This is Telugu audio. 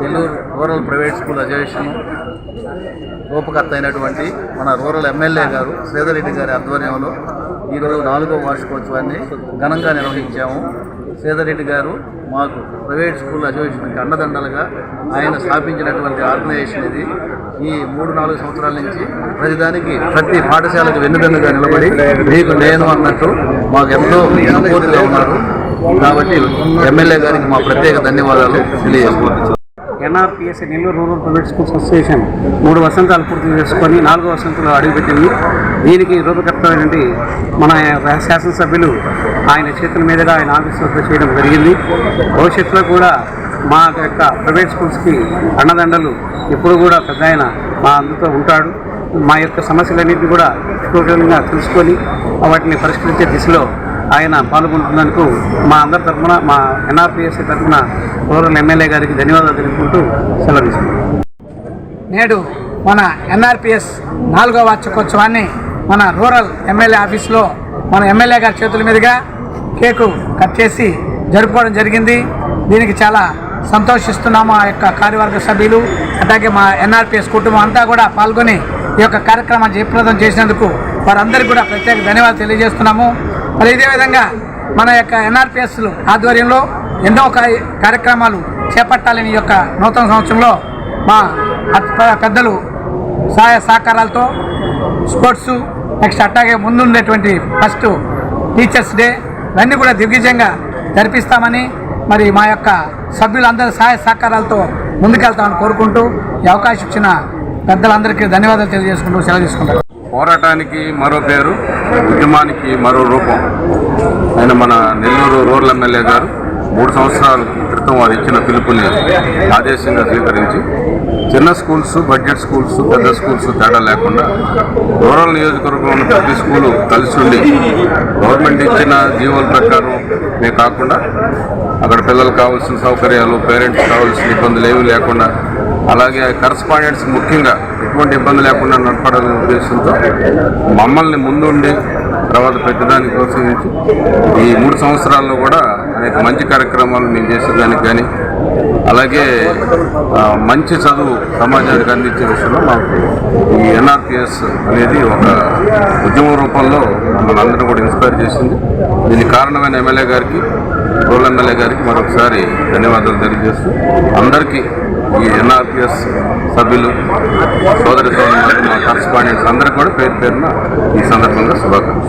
Nellore rural private school association రూపకర్త అయినటువంటి మన రూరల్ ఎమ్మెల్యే గారు శ్రీధరెడ్డి గారి ఆధ్వర్యంలో ఈరోజు నాలుగో వార్షికోత్సవాన్ని ఘనంగా నిర్వహించాము. శ్రీధరెడ్డి గారు మాకు ప్రైవేట్ స్కూల్ అసోసియేషన్కి అండదండలుగా ఆయన స్థాపించినటువంటి ఆర్గనైజేషన్ ఇది. ఈ మూడు నాలుగు సంవత్సరాల నుంచి ప్రతిదానికి ప్రతి పాఠశాలకు వెన్నుదన్నుగా నిలబడి మీకు నేను అన్నట్టు మాకు ఎంతో సపోర్ట్గా ఉన్నారు. కాబట్టి ఎమ్మెల్యే గారికి మా ప్రత్యేక ధన్యవాదాలు తెలియజేస్తున్నాను NRPS Nellore rural private schools association మూడు వసంతాలు పూర్తి చేసుకొని నాలుగో వసంతంలో అడుగుపెట్టింది. దీనికి రూపకర్త అయినటువంటి మన శాసనసభ్యులు ఆయన చేతుల మీదుగా ఆయన ఆఫీస్ వద్ద చేయడం జరిగింది. భవిష్యత్తులో కూడా మా యొక్క ప్రైవేట్ స్కూల్స్కి అన్నదండలు ఎప్పుడు కూడా పెద్ద ఆయన మా అందుతో ఉంటాడు. మా యొక్క సమస్యలన్నింటినీ కూడా టోటల్గా తెలుసుకొని వాటిని పరిష్కరించే దిశలో ఆయన పాల్గొంటున్నందుకు మా అందరి తరఫున మా ఎన్ఆర్పిఎస్ తరఫున రూరల్ ఎమ్మెల్యే గారికి ధన్యవాదాలు తెలుపుకుంటూ సెలవు నేడు మన ఎన్ఆర్పిఎస్ నాలుగో వార్షికోత్సవాన్ని మన రూరల్ ఎమ్మెల్యే ఆఫీస్లో మన ఎమ్మెల్యే గారి చేతుల మీదుగా కేకు కట్ చేసి జరుపుకోవడం జరిగింది. దీనికి చాలా సంతోషిస్తున్నాము ఆ యొక్క కార్యవర్గ సభ్యులు అలాగే మా ఎన్ఆర్పిఎస్ కుటుంబం అంతా కూడా పాల్గొని ఈ యొక్క కార్యక్రమాన్ని జయప్రదం చేసినందుకు వారందరికీ కూడా ప్రత్యేక ధన్యవాదాలు తెలియజేస్తున్నాము. మరి ఇదే విధంగా మన యొక్క ఎన్ఆర్పిఎస్లు ఆధ్వర్యంలో ఎన్నో కార్య- కార్యక్రమాలు చేపట్టాలని యొక్క నూతన సంవత్సరంలో మా పెద్దలు సహాయ సహకారాలతో స్పోర్ట్స్ నెక్స్ట్ అట్లాగే ముందుండేటువంటి ఫస్ట్ టీచర్స్ డే ఇవన్నీ కూడా దిగ్విజయంగా జరిపిస్తామని మరి మా యొక్క సభ్యులందరి సహాయ సహకారాలతో ముందుకెళ్తామని కోరుకుంటూ ఈ అవకాశం ఇచ్చిన పెద్దలందరికీ ధన్యవాదాలు తెలియజేసుకుంటూ సెలవు తీసుకుంటారు పోరాటానికి మరో పేరు ఉద్యమానికి మరో రూపం. ఆయన మన నెల్లూరు రూరల్ ఎమ్మెల్యే గారు మూడు సంవత్సరాల క్రితం వారు ఇచ్చిన పిలుపుని ఆదేశంగా స్వీకరించి చిన్న స్కూల్స్ బడ్జెట్ స్కూల్స్ పెద్ద స్కూల్స్ తేడా లేకుండా రూరల్ నియోజకవర్గంలో ఉన్న ప్రతి స్కూలు కలిసి ఉండి గవర్నమెంట్ ఇచ్చిన జీవోల ప్రకారమే కాకుండా అక్కడ పిల్లలకు కావాల్సిన సౌకర్యాలు పేరెంట్స్ కావాల్సిన ఇబ్బందులు ఏమీ లేకుండా అలాగే కరస్పాండెంట్స్ ముఖ్యంగా ఎటువంటి ఇబ్బంది లేకుండా నడపడాలనే ఉద్దేశంతో మమ్మల్ని ముందుండి తర్వాత పెద్దదాన్ని ప్రోత్సహించి ఈ మూడు సంవత్సరాల్లో కూడా అనేక మంచి కార్యక్రమాలు మేము చేసేదానికి కానీ అలాగే మంచి చదువు సమాజానికి అందించే విషయంలో మాకు ఈ ఎన్ఆర్పిఎస్ అనేది ఒక ఉద్యమ రూపంలో మమ్మల్ని అందరూ కూడా ఇన్స్పైర్ చేసింది. దీనికి కారణమైన ఎమ్మెల్యే గారికి రూరల్ ఎమ్మెల్యే గారికి మరొకసారి ధన్యవాదాలు తెలియజేస్తూ అందరికీ ఈ ఎన్ఆర్పిఎస్ సభ్యులు సోదరి సోదరులు మా కరస్పాండెంట్స్ అందరికీ కూడా పేరు పేరున ఈ సందర్భంగా శుభాకాంక్షలు.